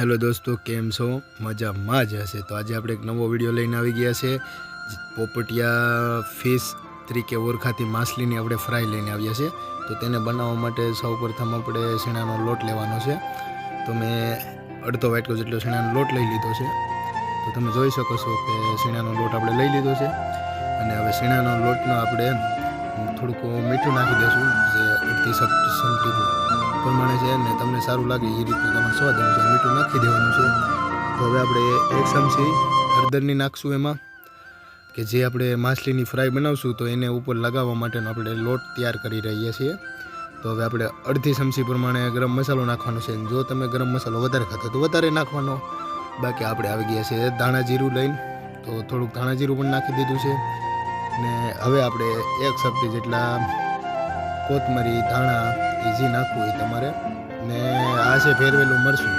Hello દોસ્તો, કેમ છો? મજામાં જ હશે. તો આજે આપણે એક નવો વીડિયો લઈને આવી ગયા છે. પોપટિયા ફિશ તરીકે ઓળખાતી માછલીની આપણે ફ્રાય લઈને આવ્યા છે. તો તેને બનાવવા માટે સૌપ્રથમ આપણે શેણાનો લોટ લેવાનો છે. તો મેં અડધો વાટકો જેટલો શેણાનો લોટ લઈ લીધો છે. તો તમે જોઈ શકો છો કે શેણાનો લોટ આપણે લઈ લીધો છે. અને હવે શેણાનો લોટનો આપણે થોડુંક મીઠું નાખી દઈશું, જે અડધી સમટી પ્રમાણે છે અને તમને સારું લાગે એ રીતનું તમારે સ્વાદ અનુસાર મીઠું નાખી દેવાનું છે. તો હવે આપણે એક ચમચી હળદરની નાખશું એમાં. કે જે આપણે માછલીની ફ્રાય બનાવશું તો એને ઉપર લગાવવા માટેનો આપણે લોટ તૈયાર કરી રહ્યા છીએ. તો હવે આપણે અડધી ચમચી પ્રમાણે ગરમ મસાલો નાખવાનો છે. જો તમે ગરમ મસાલો વધારે ખાતો તો વધારે નાખવાનો. બાકી આપણે આવી ગયા છે ધાણા જીરું લઈને. તો થોડુંક ધાણા જીરું પણ નાખી દીધું છે. ને હવે આપણે એક ચપટી જેટલા કોથમરી, ધાણા એ નાખવું એ તમારે. ને આ છે ફેરવેલું મરચું.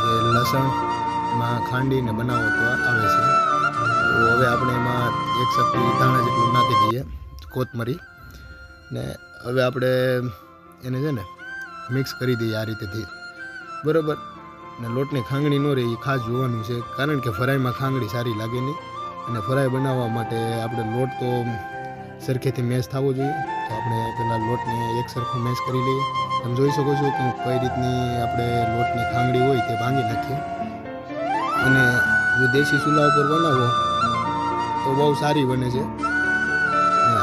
જે લસણમાં ખાંડીને બનાવો તો આવે છે. તો હવે આપણે એમાં એક ચપટી ધાણા જેટલું નાખી દઈએ, કોથમરી. ને હવે આપણે એને છે ને મિક્સ કરી દઈએ આ રીતેથી બરાબર? ને લોટની ખાંગણી ન રહે એ ખાસ જોવાનું છે. કારણ કે ફરાઈમાં ખાંગડી સારી લાગે નહીં. અને ફરાઈ બનાવવા માટે આપણે લોટ તો સરખેથી મેશ થવો જોઈએ. તો આપણે પહેલાં લોટને એક સરખો મેશ કરી લઈએ. તમે જોઈ શકો છો કે કઈ રીતની આપણે લોટની ખાંગડી હોય તે ભાંગી નાખીએ. અને જો દેશી ચૂલા ઉપર બનાવો, તો બહુ સારી બને છે.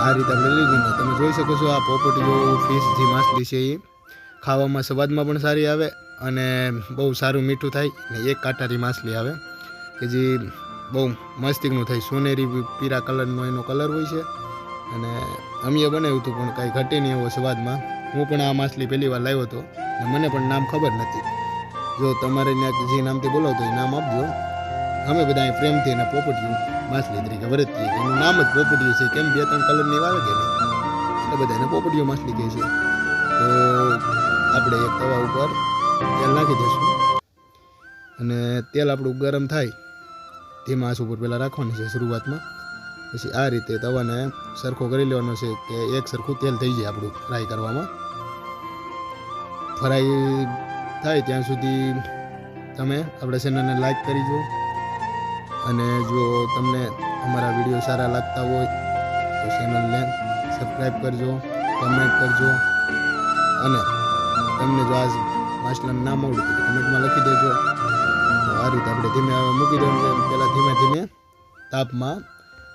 આ રીતે આપણે ને તમે જોઈ શકો છો આ પોપટીઓ ફિશ જે માછલી છે એ. ખાવામાં સ્વાદમાં પણ સારી આવે અને બહુ સારું મીઠું થાય ને એક કાંટારી માછલી આવે. કે જે બહુ મસ્તિકનું થાય. સોનેરી પીરા કલરનો એનો કલર હોય છે. અને અમીએ બનાવ્યું હતું પણ કાંઈ ઘટે નહીં એવો સ્વાદમાં હું પણ આ માછલી પહેલી વાર લાવ્યો હતો અને મને પણ નામ ખબર નથી. જો તમારે ત્યાં જે નામથી બોલાવતો એ નામ આપજો. અમે બધા અહીં પ્રેમથી એને પોપટિયું માછલી તરીકે વરતીએ એનું નામ જ પોપટિયું છે. કેમ બે ત્રણ કલરની વાવે કે નહીં? એટલે બધા પોપટિયું માછલી કહે છે. તો આપણે એક તવા ઉપર તેલ નાખી દઈશું. અને તેલ આપણું ગરમ થાય. ધીમા આંચ ઉપર પહેલાં રાખવાની છે શરૂઆતમાં. પછી આ રીતે તવાને સરખો કરી લેવાનો છે કે એક સરખું તેલ થઈ જાય આપણું ફ્રાય કરવામાં. ફ્રાય થાય ત્યાં સુધી તમે આપણા ચેનલને લાઈક કરી જો. અને જો તમને અમારા વીડિયો સારા લાગતા હોય તો ચેનલને સબસ્ક્રાઈબ કરજો કમેન્ટ કરજો. અને તમને જો આ માછલાનું નામ આવડતું તો કમેન્ટમાં લખી દેજો. તો આ રીતે આપણે ધીમે મૂકી દેવાનું પહેલાં ધીમે ધીમે તાપમાં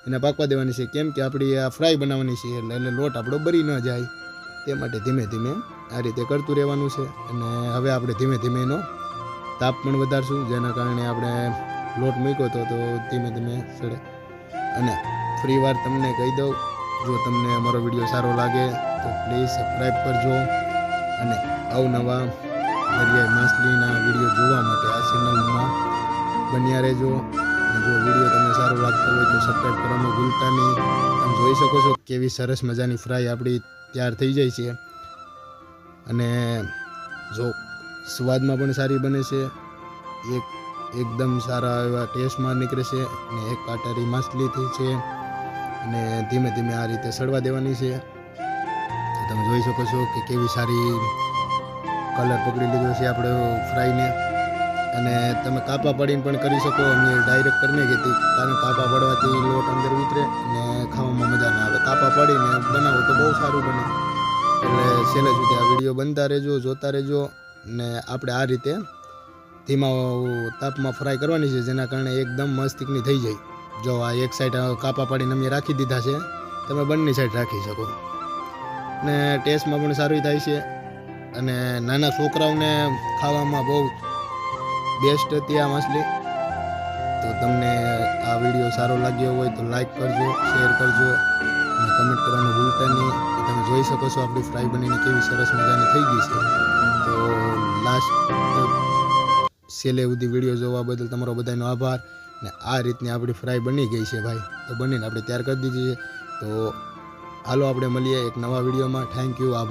એને પાકવા દેવાની છે. કેમ કે આપણી આ ફ્રાય બનાવવાની છે એટલે એટલે લોટ આપણો બરી ન જાય. તે માટે ધીમે ધીમે આ રીતે કરતું રહેવાનું છે. અને હવે આપણે ધીમે ધીમે એનો તાપ પણ વધારશું. જેના કારણે આપણે લોટ મૂક્યો હતો તો ધીમે ધીમે સડે. અને ફ્રી વાર તમને કહી દઉં. જો તમને અમારો વીડિયો સારો લાગે તો પ્લીઝ સબસ્ક્રાઈબ કરજો. અને અવનવા દરિયાઈ માછલીના વીડિયો જોવા માટે આ ચેનલમાં બન્યા રહેજો. જો વીડિયો તમને સારો લાગતો હોય તો સબસ્ક્રાઈબ કરવાનું ભૂલતા નહીં. તમે જોઈ શકો છો કેવી સરસ મજાની ફ્રાય આપણી તૈયાર થઈ જાય છે. અને જો સ્વાદમાં પણ સારી બને છે. એક એકદમ સારા એવા ટેસ્ટમાં નીકળે છે અને એક કાટારી માછલીથી છે. અને ધીમે ધીમે આ રીતે સડવા દેવાની છે. તમે જોઈ શકો છો કે કેવી સારી કલર પકડી લીધો છે આપણે ફ્રાયને અને તમે કાપા પાડીને પણ કરી શકો. અમે ડાયરેક્ટ કરીને કીધી કારણ કાપા પડવાથી લોટ અંદર ઉતરે અને ખાવામાં મજા ના આવે. કાપા પાડીને બનાવો તો બહુ સારું બને. એટલે છેલ્લે સુધી આ વીડિયો બનતા રહેજો, જોતા રહેજો ને આપણે આ રીતે ધીમા તાપમાં ફ્રાય કરવાની છે, જેના કારણે એકદમ મસ્તિકની થઈ જાય. જો આ એક સાઈડ કાપા પાડીને અમે રાખી દીધા છે, તમે બંને સાઈડ રાખી શકો. ને ટેસ્ટમાં પણ સારું થાય છે. અને નાના છોકરાઓને ખાવામાં બહુ બેસ્ટ હતી આ માછલી. તો તમને આ વીડિયો સારો લાગ્યો હોય તો લાઈક કરજો શેર કરજો, અને કમેન્ટ કરવાનું ભૂલતા નહીં. તમે જોઈ શકો છો આપણી ફ્રાય બનીને કેવી સરસ મજાની થઈ ગઈ છે. તો લાસ્ટ છેલ્લે સુધી વીડિયો જોવા બદલ તમારો બધાનો આભાર. ને આ રીતની આપણી ફ્રાય બની ગઈ છે ભાઈ. તો બનીને આપણે તૈયાર કરી દીધી છે. તો હાલો આપણે મળીએ એક નવા વિડીયોમાં થેન્ક યુ આભાર.